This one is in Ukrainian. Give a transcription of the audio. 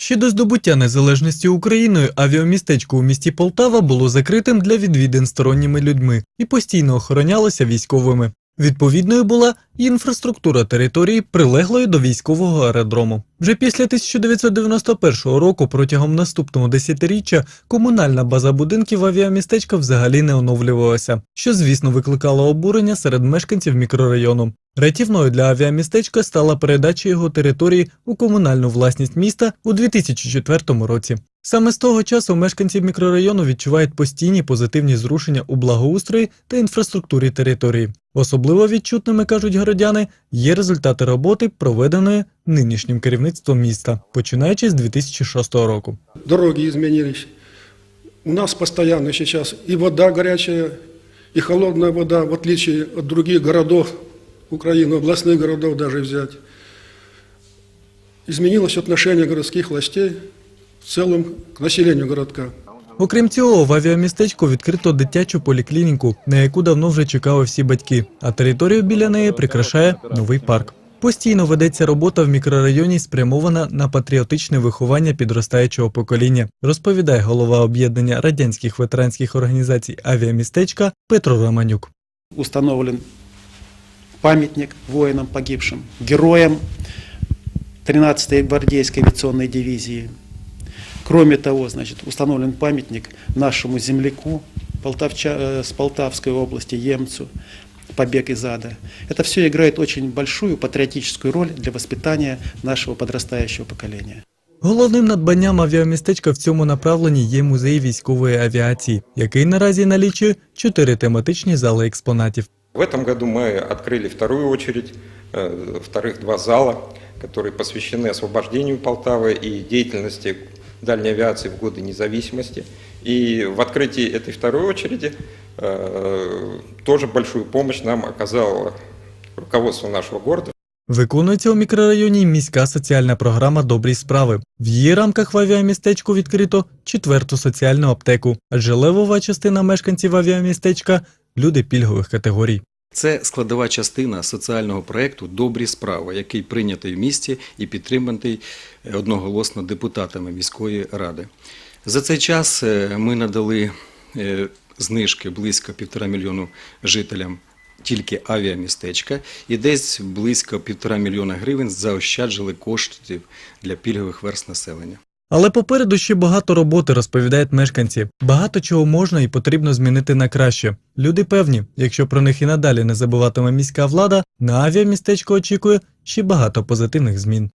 Ще до здобуття незалежності Україною авіамістечко у місті Полтава було закритим для відвідин сторонніми людьми і постійно охоронялося військовими. Відповідною була і інфраструктура території, прилеглої до військового аеродрому. Вже після 1991 року, протягом наступного десятиріччя, комунальна база будинків авіамістечка взагалі не оновлювалася, що, звісно, викликало обурення серед мешканців мікрорайону. Рятівною для авіамістечка стала передача його території у комунальну власність міста у 2004 році. Саме з того часу мешканці мікрорайону відчувають постійні позитивні зрушення у благоустрої та інфраструктурі території. Особливо відчутними, кажуть городяни, є результати роботи, проведеної нинішнім керівництвом міста, починаючи з 2006 року. дороги изменились. У нас постоянно сейчас и вода горячая, и холодная вода, в отличие от других городов Украины, областных городов даже взять. Изменилось отношение городских властей в целом к населению городка. Окрім цього, в авіамістечку відкрито дитячу поліклініку, на яку давно вже чекали всі батьки, а територію біля неї прикрашає новий парк. Постійно ведеться робота в мікрорайоні, спрямована на патріотичне виховання підростаючого покоління, розповідає голова об'єднання радянських ветеранських організацій авіамістечка Петро Романюк. установлен памятник воинам погибшим, героям 13-й гвардейской авиационной дивизии. Кроме того, значит, установлен памятник нашему земляку Полтавча, э, с Полтавской области, Емцу, побег из ада. Это все играет очень большую патриотическую роль для воспитания нашего подрастающего поколения. Головним надбанням авіамістечка в цьому направленні є музей військової авіації, який наразі налічує чотири тематичні зали експонатів. В этом году мы открыли вторую очередь, э, вторых два зала, которые посвящены освобождению Полтавы и деятельности дальней авиации в годы независимости. И в открытии этой второй очереди э, тоже большую помощь нам оказало руководство нашего города. Виконується у мікрорайоні й міська соціальна програма Добрі справи. В її рамках в авіамістечку відкрито четверту соціальну аптеку, адже левова частина мешканців авіамістечка люди пільгових категорій. Це складова частина соціального проєкту Добрі справи, який прийнятий в місті і підтриманий е, одноголосно депутатами міської ради. За цей час е, ми надали е, знижки близько півтора мільйону жителям тільки авіамістечка, і десь близько півтора мільйона гривень заощаджили коштів для пільгових верст населення. Але попереду ще багато роботи, розповідають мешканці. Багато чого можна і потрібно змінити на краще. Люди певні, якщо про них і надалі не забуватиме міська влада, на авіамістечко очікує ще багато позитивних змін.